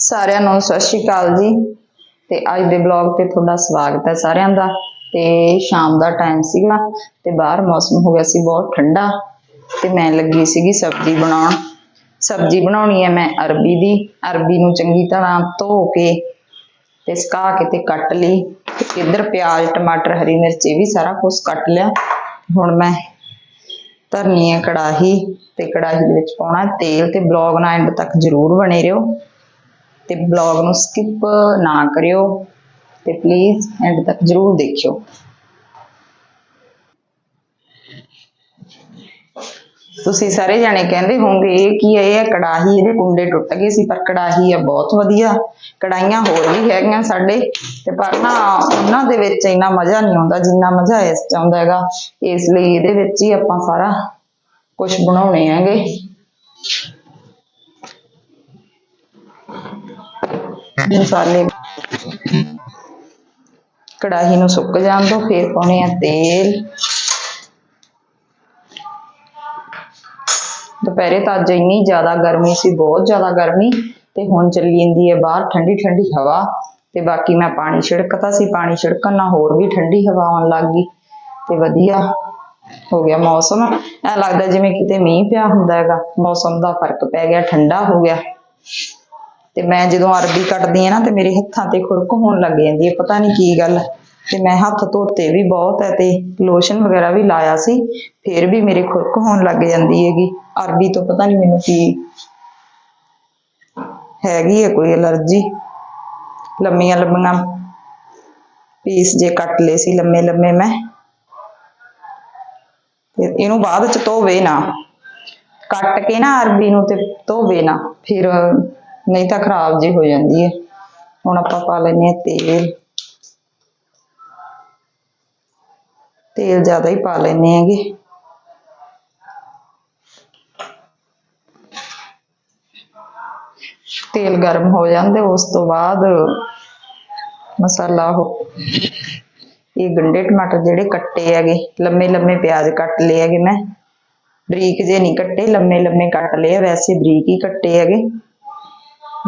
ਸਾਰਿਆਂ ਨੂੰ ਸਤਿ ਸ਼੍ਰੀ ਅਕਾਲ ਜੀ। ਤੇ ਅੱਜ ਦੇ ਬਲੌਗ ਤੇ ਤੁਹਾਡਾ ਸਵਾਗਤ ਹੈ ਸਾਰਿਆਂ ਦਾ। ਤੇ ਸ਼ਾਮ ਦਾ ਟਾਈਮ ਸੀਗਾ ਤੇ ਬਾਹਰ ਮੌਸਮ ਹੋ ਗਿਆ ਸੀ ਬਹੁਤ ਠੰਡਾ। ਤੇ ਮੈਂ ਲੱਗੀ ਸੀਗੀ ਸਬਜ਼ੀ ਬਣਾਉਣ। ਸਬਜ਼ੀ ਬਣਾਉਣੀ ਹੈ ਮੈਂ ਅਰਬੀ ਦੀ। ਅਰਬੀ ਨੂੰ ਚੰਗੀ ਤਰ੍ਹਾਂ ਧੋ ਕੇ ਤੇ ਸੁਕਾ ਕੇ ਤੇ ਕੱਟ ਲਈ। ਤੇ ਇੱਧਰ ਪਿਆਜ਼, ਟਮਾਟਰ, ਹਰੀ ਮਿਰਚ ਇਹ ਵੀ ਸਾਰਾ ਕੁਝ ਕੱਟ ਲਿਆ। ਹੁਣ ਮੈਂ ਧਰਨੀ ਹੈ ਕੜਾਹੀ। ਤੇ ਕੜਾਹੀ ਦੇ ਵਿੱਚ ਪਾਉਣਾ ਤੇਲ ਤੇ ਬਲੌਗ ਨਾਲ ਐਂਡ ਤੱਕ ਜ਼ਰੂਰ ਬਣੇ ਰਹੋ। ਤੇ ਬਲੌਗ ਨੂੰ ਸਕਿਪ ਨਾ ਕਰਿਓ ਤੇ ਪਲੀਜ਼ ਐਂਡ ਤੱਕ ਜ਼ਰੂਰ ਦੇਖਿਓ। ਤੁਸੀਂ ਸਾਰੇ ਜਾਣੇ ਕਹਿੰਦੇ ਹੋਵੋਗੇ, ਇਹ ਕੀ ਹੈ? ਇਹ ਕੜਾਹੀ ਇਹਦੇ ਕੁੰਡੇ ਟੁੱਟ ਗਏ ਸੀ, ਪਰ ਕੜਾਹੀ ਆ ਬਹੁਤ ਵਧੀਆ। ਕੜਾਈਆਂ ਹੋਰ ਵੀ ਹੈਗੀਆਂ ਸਾਡੇ। ਤੇ ਪਰ ਨਾ ਉਹਨਾਂ ਦੇ ਵਿੱਚ ਇੰਨਾ ਮਜ਼ਾ ਨਹੀਂ ਆਉਂਦਾ, ਜਿੰਨਾ ਮਜ਼ਾ ਇਸ ਚ ਆਉਂਦਾ ਹੈਗਾ। ਇਸ ਲਈ ਇਹਦੇ ਵਿੱਚ ਹੀ ਆਪਾਂ ਸਾਰਾ ਕੁਝ ਬਣਾਉਣੇ ਹੈਗੇ। ਮਸਾਲੇ ਕੜਾਹੀ ਨੂੰ ਸੁੱਕ ਜਾਣ ਦੋ ਫਿਰ ਪਾਉਣੇ ਆ ਤੇਲ। ਦੁਪਹਿਰੇ ਤਾਂ ਅੱਜ ਇੰਨੀ ਜ਼ਿਆਦਾ ਗਰਮੀ ਸੀ, ਬਹੁਤ ਜ਼ਿਆਦਾ ਗਰਮੀ, ਤੇ ਹੁਣ ਚੱਲੀ ਜਾਂਦੀ ਹੈ ਬਾਹਰ ਠੰਡੀ ਠੰਡੀ ਹਵਾ, ਤੇ ਬਾਕੀ ਮੈਂ ਪਾਣੀ ਛਿੜਕਤਾ ਸੀ, ਪਾਣੀ ਛਿੜਕਣ ਨਾਲ ਹੋਰ ਵੀ ਠੰਡੀ ਹਵਾ ਆਉਣ ਲੱਗ ਗਈ, ਤੇ ਵਧੀਆ। ਹੋ ਗਿਆ ਮੌਸਮ। ਐ ਲੱਗਦਾ ਜਿਵੇਂ ਕਿਤੇ ਮੀਂਹ ਪਿਆ ਹੁੰਦਾ ਹੈਗਾ। ਮੌਸਮ ਦਾ ਫ਼ਰਕ ਪੈ ਗਿਆ, ਠੰਡਾ ਹੋ ਗਿਆ। ਤੇ ਮੈਂ ਜਦੋਂ ਅਰਬੀ ਕੱਟਦੀ ਆ ਨਾ, ਤੇ ਮੇਰੇ ਹੱਥਾਂ ਤੇ ਖੁਰਕ ਹੋਣ ਲੱਗ ਜਾਂਦੀ ਹੈ ਪਤਾ ਨਹੀਂ ਕੀ ਗੱਲ। ਤੇ ਮੈਂ ਹੱਥ ਧੋਤੇ ਵੀ ਬਹੁਤ ਹੈ ਤੇ ਲੋਸ਼ਨ ਵਗੈਰਾ ਵੀ ਲਾਇਆ ਸੀ, ਫਿਰ ਵੀ ਮੇਰੇ ਖੁਰਕ ਹੋਣ ਲੱਗ ਜਾਂਦੀ ਹੈਗੀ। ਅਰਬੀ ਤੋਂ ਪਤਾ ਨਹੀਂ ਮੈਨੂੰ ਕੀ ਹੈਗੀ ਹੈ ਕੋਈ ਅਲਰਜੀ। ਲੰਮੀਆਂ ਲੰਮੀਆਂ ਪੀਸ ਜੇ ਕੱਟ ਲਏ ਸੀ ਲੰਮੇ ਲੰਮੇ ਮੈਂ। ਤੇ ਇਹਨੂੰ ਬਾਅਦ ਚ ਧੋਵੇ ਨਾ। ਕੱਟ ਕੇ ਨਾ ਅਰਬੀ ਨੂੰ ਤੇ ਧੋਵੇ ਨਾ, ਫਿਰ ਨਹੀਂ ਤਾਂ ਖਰਾਬ ਜੀ ਹੋ ਜਾਂਦੀ ਹੈ ਹੁਣ ਆਪਾਂ ਪਾ ਲੈਨੇ ਆ ਤੇਲ। ਤੇਲ ਜ਼ਿਆਦਾ ਹੀ ਪਾ ਲੈਨੇ ਹੈਗੇ। ਤੇਲ ਗਰਮ ਹੋ ਜਾਂਦੇ, ਉਸ ਤੋਂ ਬਾਅਦ ਮਸਾਲਾ ਉਹ ਇਹ ਗੰਡੇ ਟਮਾਟਰ ਜਿਹੜੇ ਕੱਟੇ ਹੈਗੇ, ਲੰਮੇ ਲੰਮੇ ਪਿਆਜ਼ ਕੱਟ ਲਏ ਹੈਗੇ ਮੈਂ। ਬਰੀਕ ਜੇ ਨਹੀਂ ਕੱਟੇ, ਲੰਮੇ ਲੰਮੇ ਕੱਟ ਲਏ ਵੈਸੇ ਬਰੀਕ ਹੀ ਕੱਟੇ ਹੈਗੇ।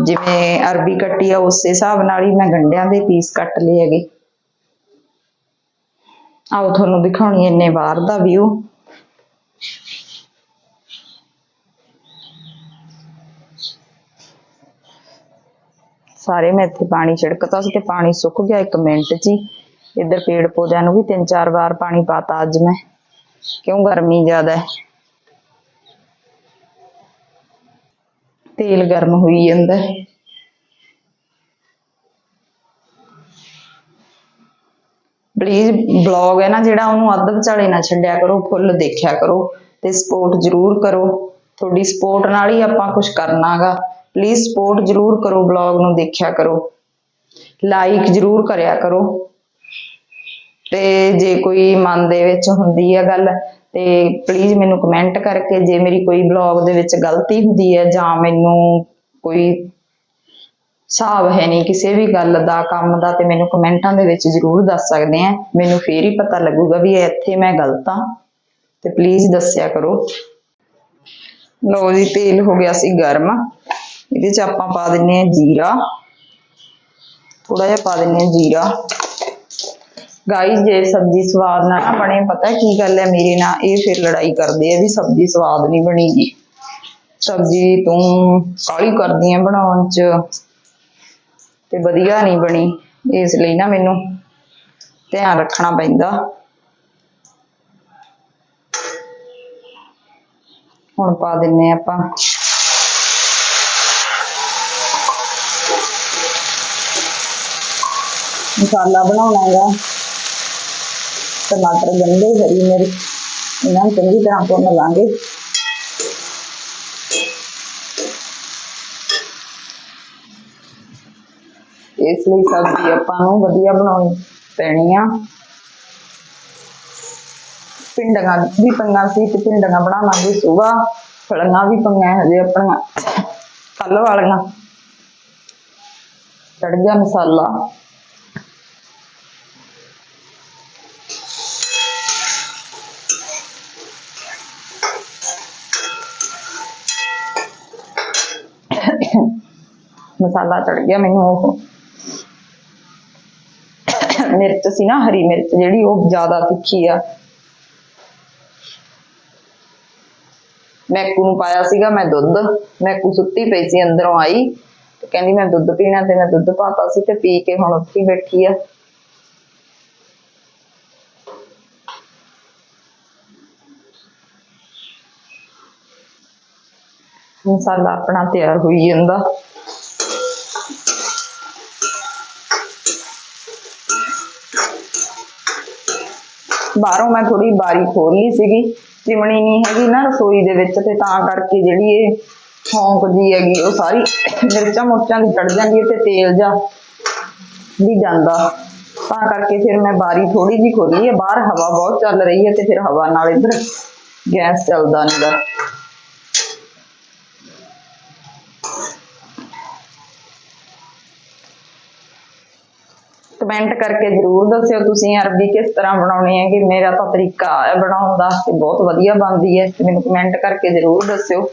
ਜਿਵੇਂ ਅਰਬੀ ਕੱਟੀ ਆ, ਉਸੇ ਹਿਸਾਬ ਨਾਲ ਹੀ ਮੈਂ ਗੰਡਿਆਂ ਦੇ ਪੀਸ ਕੱਟ ਲਏ ਹੈਗੇ। ਆਓ ਤੁਹਾਨੂੰ ਦਿਖਾਉਣੀ ਇੰਨੇ ਬਾਹਰ ਦਾ ਵਿਊ ਸਾਰੇ ਮੈਂ ਇੱਥੇ ਪਾਣੀ ਛਿੜਕਤਾ ਸੀ ਤੇ ਪਾਣੀ ਸੁੱਕ ਗਿਆ ਇੱਕ ਮਿੰਟ 'ਚ ਹੀ। ਇੱਧਰ ਪੇੜ ਪੌਦਿਆਂ ਨੂੰ ਵੀ ਤਿੰਨ ਚਾਰ ਵਾਰ ਪਾਣੀ ਪਾਤਾ ਅੱਜ ਮੈਂ। ਕਿਉਂ ਗਰਮੀ ਜ਼ਿਆਦਾ ਹੈ? ਤੇਲ ਗਰਮ ਹੋਈ ਜਾਂਦਾ ਹੈ। ਪਲੀਜ਼ ਬਲੌਗ ਹੈ ਨਾ ਜਿਹੜਾ ਉਹਨੂੰ ਅੱਧ ਵਿਚਾਲੇ ਨਾ ਛੱਡਿਆ ਕਰੋ ਫੁੱਲ ਦੇਖਿਆ ਕਰੋ ਤੇ ਸਪੋਰਟ ਜ਼ਰੂਰ ਕਰੋ। ਤੁਹਾਡੀ ਸਪੋਰਟ ਨਾਲ ਹੀ ਆਪਾਂ ਕੁਝ ਕਰਨਾਗਾ ਪਲੀਜ਼ ਸਪੋਰਟ ਜ਼ਰੂਰ ਕਰੋ ਬਲੌਗ ਨੂੰ ਦੇਖਿਆ ਕਰੋ। ਲਾਈਕ ਜ਼ਰੂਰ ਕਰਿਆ ਕਰੋ। ਤੇ ਜੇ ਕੋਈ ਮਨ ਦੇ ਵਿੱਚ ਹੁੰਦੀ ਹੈ ਗੱਲ, ਤੇ ਪਲੀਜ਼ ਮੈਨੂੰ ਕਮੈਂਟ ਕਰਕੇ ਜੇ ਮੇਰੀ ਕੋਈ ਬਲੌਗ ਦੇ ਵਿੱਚ ਗਲਤੀ ਹੁੰਦੀ ਹੈ ਜਾਂ ਮੈਨੂੰ ਕੋਈ ਹਿਸਾਬ ਹੈ ਨਹੀਂ ਕਿਸੇ ਵੀ ਗੱਲ ਦਾ, ਕੰਮ ਦਾ, ਤੇ ਮੈਨੂੰ ਕਮੈਂਟਾਂ ਦੇ ਵਿੱਚ ਜ਼ਰੂਰ ਦੱਸ ਸਕਦੇ ਆ। ਮੈਨੂੰ ਫੇਰ ਹੀ ਪਤਾ ਲੱਗੂਗਾ ਵੀ ਇੱਥੇ ਮੈਂ ਗਲਤ ਆ। ਤੇ ਪਲੀਜ਼ ਦੱਸਿਆ ਕਰੋ। ਲੋ ਜੀ, ਤੇਲ ਹੋ ਗਿਆ ਸੀ ਗਰਮ। ਇਹਦੇ ਚ ਆਪਾਂ ਪਾ ਦਿੰਨੇ ਆ ਜੀਰਾ। ਥੋੜਾ ਜਿਹਾ ਪਾ ਦਿੰਨੇ ਆ ਜੀਰਾ। ਗਾਈਸ ਜੇ ਸਬਜ਼ੀ ਸਵਾਦ ਨਾ ਨਾ ਬਣੇ, ਪਤਾ ਕੀ ਗੱਲ ਹੈ ਮੇਰੇ ਨਾਲ ਇਹ ਫਿਰ ਲੜਾਈ ਕਰਦੇ ਆ ਵੀ ਸਬਜ਼ੀ ਸਵਾਦ ਨਹੀਂ ਬਣੀਗੀ। ਸਬਜ਼ੀ ਤੂੰ ਕਾਲੀ ਕਰਦੀ ਆ ਬਣਾਉਣ ਚ? ਤੇ ਵਧੀਆ ਨਹੀਂ ਬਣੀ, ਇਸ ਲਈ ਨਾ ਮੈਨੂੰ ਧਿਆਨ ਰੱਖਣਾ ਪੈਂਦਾ। ਹੁਣ ਪਾ ਦਿੰਨੇ ਆ ਆਪਾਂ। ਮਸਾਲਾ ਬਣਾਉਣਾ ਹੈਗਾ। ਟਮਾਟਰ ਗੰਢੇ ਹਰੀ ਮਿਰਚ ਇਹਨਾਂ ਨੂੰ ਚੰਗੀ ਤਰ੍ਹਾਂ ਭੁੰਨ ਲਾਂਗੇ। ਇਸ ਲਈ ਸਬਜ਼ੀ ਆਪਾਂ ਨੂੰ ਵਧੀਆ ਬਣਾਉਣੀ ਪੈਣੀ ਆ। ਪਿੰਡੀਆਂ ਵੀ ਪੰਗਾ ਸੀ ਤੇ ਪਿੰਡੀਆਂ ਬਣਾਵਾਂਗੇ ਸੁਬਾਹ ਫਲੀਆਂ ਵੀ ਪੰਗਾ ਹਜੇ ਆਪਣੀਆਂ। ਕੱਲ ਵਾਲੀਆਂ। ਚੜ ਗਿਆ ਮਸਾਲਾ। ਮਸਾਲਾ ਚੜ ਗਿਆ ਮੈਨੂੰ ਉਹ। ਮਿਰਚ ਸੀ ਨਾ, ਹਰੀ ਮਿਰਚ ਜਿਹੜੀ ਉਹ ਜ਼ਿਆਦਾ ਤਿੱਖੀ ਆ। ਮੈਕੂ ਨੂੰ ਪਾਇਆ ਸੀਗਾ, ਮੈਂ ਦੁੱਧ ਮੈਕੂ ਸੁੱਤੀ ਪਈ ਸੀ, ਅੰਦਰੋਂ ਆਈ। ਤੇ ਕਹਿੰਦੀ ਮੈਂ ਦੁੱਧ ਪੀਣਾ ਤੇ ਮੈਂ ਦੁੱਧ ਪਾਤਾ ਸੀ ਤੇ ਪੀ ਕੇ ਹੁਣ ਉੱਥੇ ਬੈਠੀ ਆ। ਮਸਾਲਾ ਆਪਣਾ ਤਿਆਰ ਹੋਈ ਜਾਂਦਾ। ਬਾਹਰੋਂ ਮੈਂ ਥੋੜੀ ਬਾਰੀ ਖੋਲ ਲਈ ਸੀਗੀ, ਚਿਮਣੀ ਨਹੀਂ ਹੈਗੀ ਨਾ ਰਸੋਈ ਦੇ ਵਿੱਚ ਤੇ ਤਾਂ ਕਰਕੇ ਜਿਹੜੀ ਇਹ ਫੌਂਕ ਜੀ ਹੈਗੀ, ਉਹ ਸਾਰੀ ਮਿਰਚਾਂ ਮੁਰਚਾਂ ਦੀ ਚੜ ਜਾਂਦੀ ਹੈ ਤੇ ਤੇਲ ਜਾ ਵੀ ਜਾਂਦਾ। ਤਾਂ ਕਰਕੇ ਫਿਰ ਮੈਂ ਬਾਰੀ ਥੋੜੀ ਜੀ ਖੋਲੀ ਹੈ, ਬਾਹਰ ਹਵਾ ਬਹੁਤ ਚੱਲ ਰਹੀ ਹੈ ਤੇ ਫਿਰ ਹਵਾ ਨਾਲ ਇੱਧਰ ਗੈਸ ਚੱਲਦਾ ਨਹੀਂਗਾ ਕਮੈਂਟ ਕਰਕੇ ਜਰੂਰ ਦੱਸਿਓ ਤੁਸੀਂ ਅਰਬੀ ਕਿਸ ਤਰ੍ਹਾਂ ਬਣਾਉਣੀ ਹੈ, ਕਿ ਮੇਰਾ ਤਾਂ ਤਰੀਕਾ ਬਣਾਉਣ ਦਾ ਤੇ ਬਹੁਤ ਵਧੀਆ ਬਣਦੀ ਹੈ। ਮੈਨੂੰ ਕਮੈਂਟ ਕਰਕੇ ਜਰੂਰ ਦੱਸਿਓ,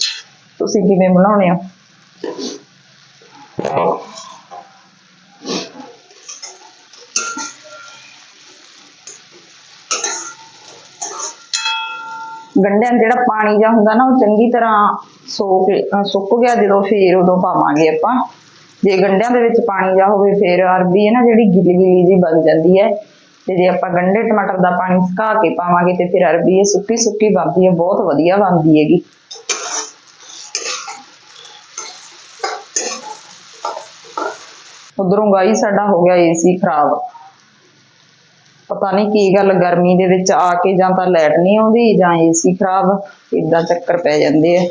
ਤੁਸੀਂ ਕਿਵੇਂ ਬਣਾਉਣੇ ਹੋ? ਗੰਢਿਆਂ 'ਚ ਜਿਹੜਾ ਪਾਣੀ ਜਾਂ ਹੁੰਦਾ ਨਾ, ਉਹ ਚੰਗੀ ਤਰ੍ਹਾਂ ਸੋਕ ਸੁੱਕ ਗਿਆ ਜਦੋਂ ਫੇਰ ਉਦੋਂ ਪਾਵਾਂਗੇ ਆਪਾਂ। ਜੇ ਗੰਢਿਆਂ ਦੇ ਵਿੱਚ ਪਾਣੀ ਜਾ ਹੋਵੇ, ਫਿਰ ਅਰਬੀ ਹੈ ਨਾ, ਜਿਹੜੀ ਗਿੱਲੀ ਗਿੱਲੀ ਜੀ ਬਣ ਜਾਂਦੀ ਹੈ। ਤੇ ਜੇ ਆਪਾਂ ਗੰਢੇ ਟਮਾਟਰ ਦਾ ਪਾਣੀ ਸੁਕਾ ਕੇ ਪਾਵਾਂਗੇ, ਤੇ ਫਿਰ ਅਰਬੀ ਇਹ ਸੁੱਕੀ ਸੁੱਕੀ ਬਣਦੀ ਹੈ, ਬਹੁਤ ਵਧੀਆ ਬਣਦੀ ਹੈਗੀ। ਉਧਰੋਂ ਗਾਈ, ਸਾਡਾ ਹੋ ਗਿਆ ਏਸੀ ਖਰਾਬ। ਪਤਾ ਨਹੀਂ ਕੀ ਗੱਲ, ਗਰਮੀ ਦੇ ਵਿੱਚ ਆ ਕੇ ਜਾਂ ਤਾਂ ਲਾਈਟ ਨਹੀਂ ਆਉਂਦੀ ਜਾਂ ਏਸੀ ਖਰਾਬ ਇਦਾਂ ਚੱਕਰ ਪੈ ਜਾਂਦੇ ਆ।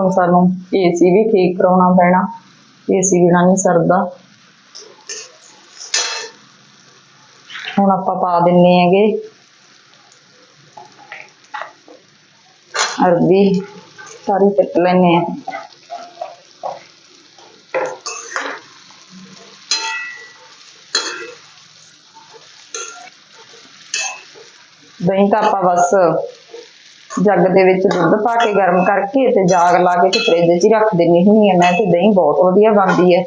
ਹੁਣ ਸਾਨੂੰ ਏਸੀ ਵੀ ਠੀਕ ਕਰਾਉਣਾ ਪੈਣਾ ਏਸੀ ਬਿਨਾ ਨਹੀਂ ਸਰਦਾ। ਹੁਣ ਆਪਾਂ ਪਾ ਦਿੰਨੇ ਹੈਗੇ। ਅਰਬੀ, ਸਾਰੀ ਕੱਟ ਲੈਨੇ ਆ ਦਹੀਂ ਤਾਂ ਆਪਾਂ ਬਸ ਜੱਗ ਦੇ ਵਿੱਚ ਦੁੱਧ ਪਾ ਕੇ ਗਰਮ ਕਰਕੇ ਤੇ ਜਾਗ ਲਾ ਕੇ ਤੇ ਫ੍ਰਿਜ 'ਚ ਹੀ ਰੱਖ ਦਿੰਨੀ ਹੁੰਦੀ ਆ। ਮੈਂ ਤੇ ਦਹੀਂ ਬਹੁਤ ਵਧੀਆ ਬਣਦੀ ਹੈ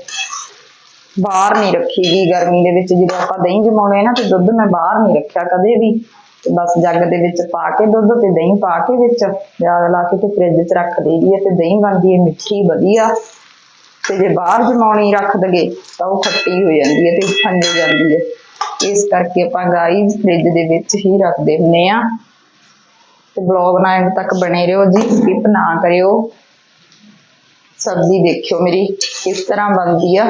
ਬਾਹਰ ਨਹੀਂ ਰੱਖੀਗੀ ਗਰਮੀ ਦੇ ਵਿੱਚ। ਜਦੋਂ ਆਪਾਂ ਦਹੀਂ ਜਮਾਉਣੇ ਆ ਨਾ ਤੇ ਦੁੱਧ ਮੈਂ ਬਾਹਰ ਨਹੀਂ ਰੱਖਿਆ ਕਦੇ ਵੀ। ਬਸ ਜੱਗ ਦੇ ਵਿੱਚ ਪਾ ਕੇ ਦੁੱਧ ਤੇ ਦਹੀਂ ਪਾ ਕੇ ਵਿੱਚ ਜਾਗ ਲਾ ਕੇ ਤੇ ਫ੍ਰਿਜ 'ਚ ਰੱਖ ਦੇਈਦੀ ਤੇ ਦਹੀਂ ਬਣਦੀ ਹੈ ਮਿੱਠੀ ਵਧੀਆ। ਤੇ ਜੇ ਬਾਹਰ ਜਮਾਉਣੀ ਰੱਖ ਦਗੇ ਤਾਂ ਉਹ ਖੱਟੀ ਹੋ ਜਾਂਦੀ ਹੈ ਤੇ ਠੰਡੇ ਜਾਂਦੀ ਹੈ ਇਸ ਕਰਕੇ ਆਪਾਂ ਗਾਈਸ ਫ੍ਰਿਜ ਦੇ ਵਿੱਚ ਹੀ ਰੱਖਦੇ ਹੁੰਨੇ ਆ। ਤੇ ਬਲੌਗ ਨਾਲ end ਤੱਕ ਬਣੇ ਰਹੋ ਜੀ। ਸਕਿਪ ਨਾ ਕਰਿਓ। ਸਬਜ਼ੀ ਦੇਖਿਓ ਮੇਰੀ, ਕਿਸ ਤਰ੍ਹਾਂ ਬਣਦੀ ਆ।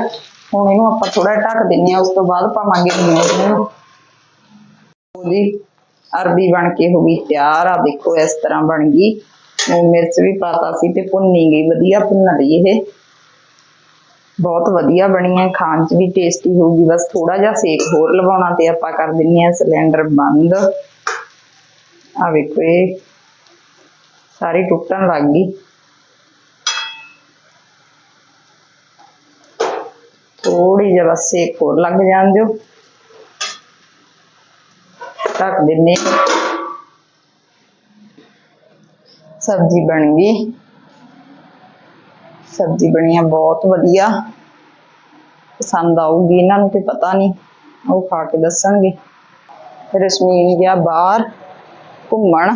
ਹੁਣ ਇਹਨੂੰ ਆਪਾਂ ਥੋੜਾ ਢੱਕ ਦਿੰਨੇ ਆ ਉਸ ਤੋਂ ਬਾਅਦ ਪਾਵਾਂਗੇ ਲੂਣ ਜੀ, ਅਰਬੀ ਬਣ ਕੇ ਹੋ ਗਈ ਤਿਆਰ। ਆ ਦੇਖੋ, ਇਸ ਤਰ੍ਹਾਂ ਬਣ ਗਈ। ਉਹ ਮਿਰਚ ਵੀ ਪਾਤਾ ਸੀ ਤੇ ਭੁੰਨੀ ਗਈ। ਵਧੀਆ ਭੁੰਨ ਲਈ ਇਹ। ਬਹੁਤ ਵਧੀਆ ਬਣੀ ਹੈ ਖਾਣ 'ਚ ਵੀ ਟੇਸਟੀ ਹੋਊਗੀ। ਬਸ ਥੋੜਾ ਜਿਹਾ ਸੇਕ ਹੋਰ ਲਵਾਉਣਾ ਤੇ ਆਪਾਂ ਕਰ ਦਿੰਨੇ ਆ ਸਿਲੰਡਰ ਬੰਦ। ਆ ਵੇਖੋ, ਇਹ ਸਾਰੀ ਟੁੱਟਣ ਲੱਗ ਗਈ। ਥੋੜੀ ਜਿਹੀ ਬਸ ਸੇਕ ਹੋਰ ਲੱਗ ਜਾਣ ਦਿਓ। ਢੱਕ ਦਿੰਨੇ ਸਬਜ਼ੀ ਬਣ ਗਈ। ਸਬਜ਼ੀ ਬਣੀ ਆ, ਬਹੁਤ ਵਧੀਆ। ਪਸੰਦ ਆਊਗੀ, ਇਹਨਾਂ ਨੂੰ ਤੇ ਪਤਾ ਨਹੀਂ। ਉਹ ਖਾ ਕੇ ਦੱਸਣਗੇ। ਰਸ਼ਮੀਨ ਗਿਆ ਬਾਹਰ। ਘੁੰਮਣ।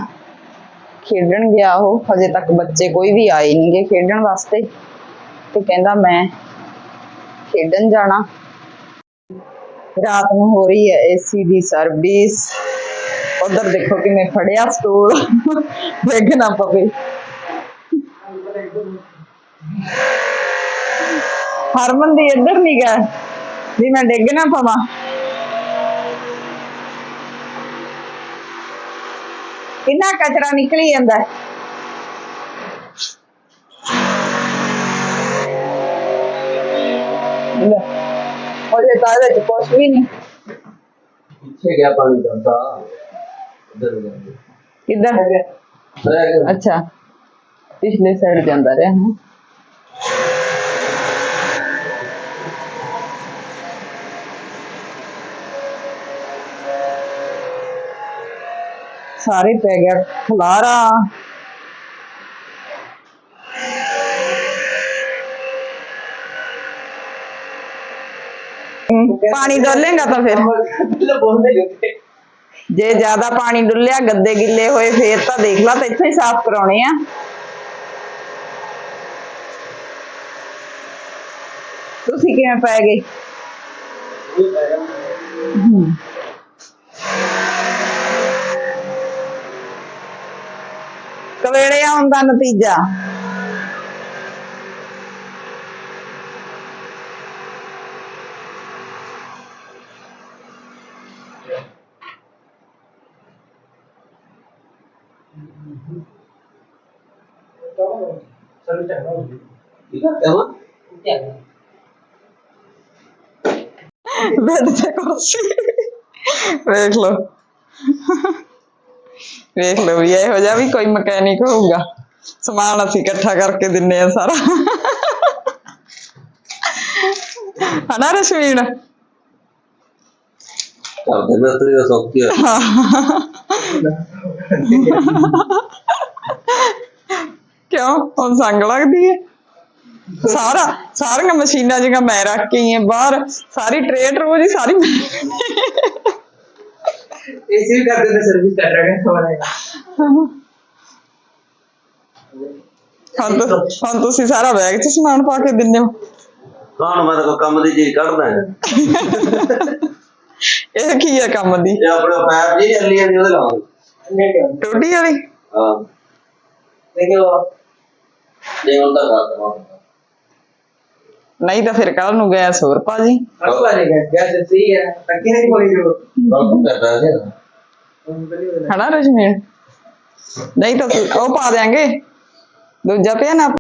ਖੇਡਣ ਗਿਆ ਉਹ, ਹਜੇ ਤੱਕ ਬੱਚੇ ਕੋਈ ਵੀ ਆਏ ਨਹੀਂਗੇ ਖੇਡਣ ਵਾਸਤੇ। ਤੇ ਕਹਿੰਦਾ ਮੈਂ ਖੇਡਣ ਜਾਣਾ। ਰਾਤ ਨੂੰ ਹੋ ਰਹੀ ਹੈ ਏਸੀ ਦੀ ਸਰਵਿਸ ਉਧਰ ਦੇਖੋ ਕਿ ਮੈਂ ਫੜਿਆ ਸਟੂਲ ਡਿੱਗ ਨਾ ਪਵੇ। ਹਰਮਨ ਦੀ ਇੱਧਰ ਨਹੀਂ ਗਿਆ ਵੀ ਮੈਂ ਡਿੱਗ ਨਾ ਪਵਾਂ। ਕਿੰਨਾ ਕਚਰਾ ਨਿਕਲੀ ਜਾਂਦਾ ਉਹਦੇ ਤਾਂ ਵਿੱਚ ਕੁਛ ਵੀ ਨਹੀਂ। ਪਿੱਛੇ ਗਿਆ ਪਾਣੀ ਦਾ ਤਾਂ ਉਧਰ ਗਿਆ। ਕਿੱਧਰ ਅੱਛਾ ਪਿਛਲੇ ਸਾਈਡ ਜਾਂਦਾ ਰਿਹਾ ਹਾਂ ਸਾਰੇ ਪੈ ਗਿਆ ਖਲਾਰਾ ਪਾਣੀ ਡੋਲੇਗਾ ਤਾਂ ਫਿਰ? ਜੇ ਜ਼ਿਆਦਾ ਪਾਣੀ ਡੁੱਲਿਆ ਗੱਦੇ ਗਿੱਲੇ ਹੋਏ ਫੇਰ ਤਾਂ ਦੇਖ ਲਾ ਤੇ ਇੱਥੇ ਹੀ ਸਾਫ਼ ਕਰਾਉਣੇ ਆ। ਤੁਸੀਂ ਕਿਵੇਂ ਪੈ ਗਏ? ਹੂੰ। ਕਵੇੜੇ ਆਉਣ ਦਾ ਨਤੀਜਾ ਠੀਕ ਹੈ ਕਹਾਂ ਬੈੱਡ ਤੇ ਕੁਰਸੀ ਵੇਖ ਲਓ ਵੀ ਇਹੋ ਜਿਹਾ ਵੀ ਕੋਈ ਮਕੈਨਿਕ ਹੋਊਗਾ। ਸਮਾਨ ਅਸੀਂ ਇਕੱਠਾ ਕਰਕੇ ਦਿੰਨੇ ਆ ਸਾਰਾ। ਹਨਾ ਰਸ਼ਮੀਨ ਕਰਦੇ ਸੌਖੀ ਕਿਉਂ? ਹੁਣ ਸੰਗ ਲੱਗਦੀ ਹੈ ਸਾਰਾ ਸਾਰੀਆਂ ਮਸ਼ੀਨਾਂ ਜਿਹੀਆਂ ਮੈਂ ਰੱਖ ਕੇ ਹਾਂ ਬਾਹਰ। ਸਾਰੀ ਟ੍ਰੇਡ ਰੋਜ਼ ਹੀ ਸਾਰੀ ਮੈਂ एसी भी कर देते सर्विस कर रहे हैं हमारे ਹੁਣ ਤਾਂ ਹੁਣ ਤੁਸੀਂ ਸਾਰਾ ਬੈਗ 'ਚ ਸਮਾਨ ਪਾ ਕੇ ਦਿੰਦੇ ਹੋ ਕੌਣ ਮੈਂ ਤਾਂ ਕੋਈ ਕੰਮ ਦੀ ਚੀਜ਼ ਕੱਢਦਾ ਹੈ ਇਹ ਕੀ ਹੈ ਕੰਮ ਦੀ ਇਹ ਆਪਣਾ ਪੈਪ ਜੀ ਚੱਲੀ ਜਾਂਦੀ ਉਹਦੇ ਨਾਲ ਟੋਡੀ ਵਾਲੀ ਹਾਂ देखिए वो ਨਹੀਂ ਹੁੰਦਾ ਕਰਦਾ ਨਹੀਂ ਤਾਂ ਫਿਰ ਕੱਲ ਨੂੰ ਗੈਸ ਹੋਰ ਭਾਜੀ आपको आ जाएगा गैस सही है रखी नहीं पड़ी जो ਕੰਮ ਕਰਦਾ ਹੈ ਹਨਾ ਰਜਮੀਨ ਨਹੀਂ ਤਾਂ ਉਹ ਪਾ ਦਿਆਂਗੇ। ਦੂਜਾ ਪਿਆ ਨਾ।